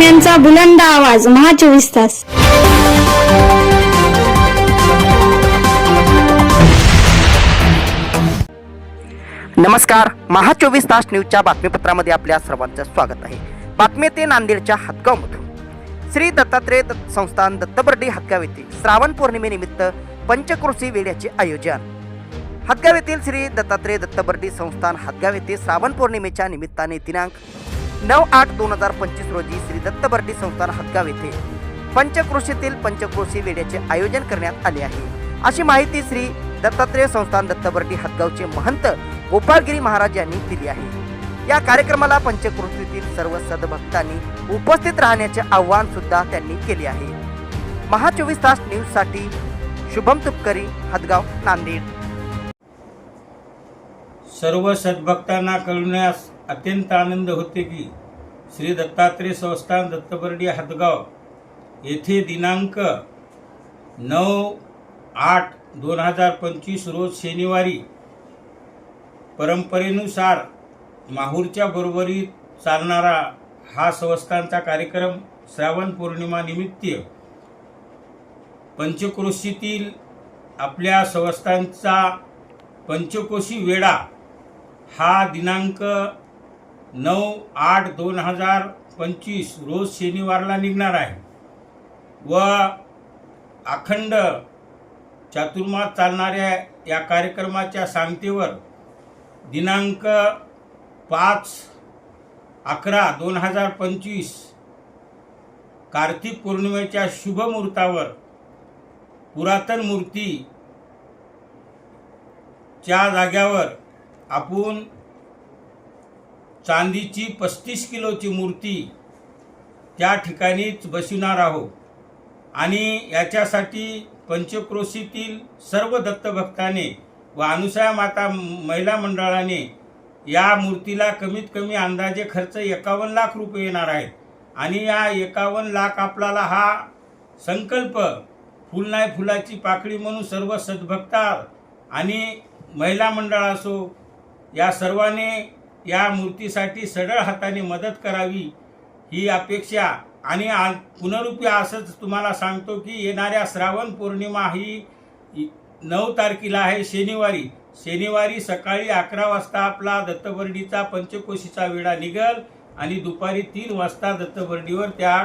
बातम्यांचा बुलंद आवाज महा चोवीस तास. नमस्कार महा चोवीस तास न्यूजच्या बातमीपत्रामध्ये आपल्या सर्वांचं स्वागत आहे. बातमी ते नांदेडच्या हातगावमधून श्री दत्तात्रेय दत्त संस्थान दत्तबर्डी हातगाव येथे श्रावण पौर्णिमेनिमित्त पंचक्रोशी वेड्याचे आयोजन. हातगाव येथील श्री दत्तात्रेय दत्तबर्डी संस्थान हातगाव येथे श्रावण पौर्णिमेच्या निमित्ताने दिनांक नऊ आठ दोन हजार पंचवीस रोजी श्री दत्तबर्डी संस्थान हदगाव येथे पंचक्रोशीतील पंचक्रोशी वेड्याचे आयोजन करण्यात आले आहे. अशी माहिती श्री दत्तात्रेय संस्थान दत्तबर्डी हदगावचे महंत गोपाळगिरी महाराज यांनी दिली आहे. या कार्यक्रमाला पंचकृतीतील सर्व सदभक्तांनी उपस्थित राहण्याचे आवाहन सुद्धा त्यांनी केले आहे. महा चोवीस तास न्यूजसाठी शुभम तुपकरी हदगाव नांदेड. सर्व सद्भक्तांना कळण्यास अत्यंत आनंद होते की श्री दत्तात्रेय संस्थान दत्तबर्डी हातगाव येथे दिनांक नऊ आठ दोन हजार पंचवीस रोज शनिवारी परंपरेनुसार माहूरच्या बरोबरीत चालणारा हा संस्थानचा कार्यक्रम श्रावण पौर्णिमानिमित्त पंचक्रोशीतील आपल्या संस्थांचा पंचकोशी वेढा हा दिनांक नऊ आठ दोन हजार पंचवीस रोज शनिवारला निघणार आहे. व अखंड चातुर्मास चालणाऱ्या या कार्यक्रमाच्या सांगतेवर दिनांक पाच अकरा दोन हजार पंचवीस कार्तिक पौर्णिमेच्या शुभ मुहूर्तावर पुरातन मूर्ती च्या जाग्यावर आपण चांदीची पस्तीस किलोची मूर्ती त्या ठिकाणीच बसविणार आहोत. आणि याच्यासाठी पंचक्रोशीतील सर्व दत्तभक्ताने व अनुसया माता महिला मंडळाने या मूर्तीला कमीत कमी अंदाजे खर्च एकावन्न लाख रुपये येणार आहेत. आणि या एकावन्न लाख आपल्याला हा संकल्प फुल नाही फुलाची पाकळी म्हणून सर्व सद्भक्ता आणि महिला मंडळ असो या सर्वांनी या मूर्तीसाठी सरळ हाताने मदत करावी ही अपेक्षा. आणि आ- पुनरुपी असंच तुम्हाला सांगतो की येणाऱ्या श्रावण पौर्णिमा ही नऊ तारखेला आहे शनिवारी. शनिवारी सकाळी अकरा वाजता आपला दत्तबर्डीचा पंचकोशीचा वेळा निघल आणि दुपारी तीन वाजता दत्तबर्डीवर त्या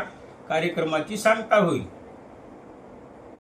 कार्यक्रमाची सांगता होईल.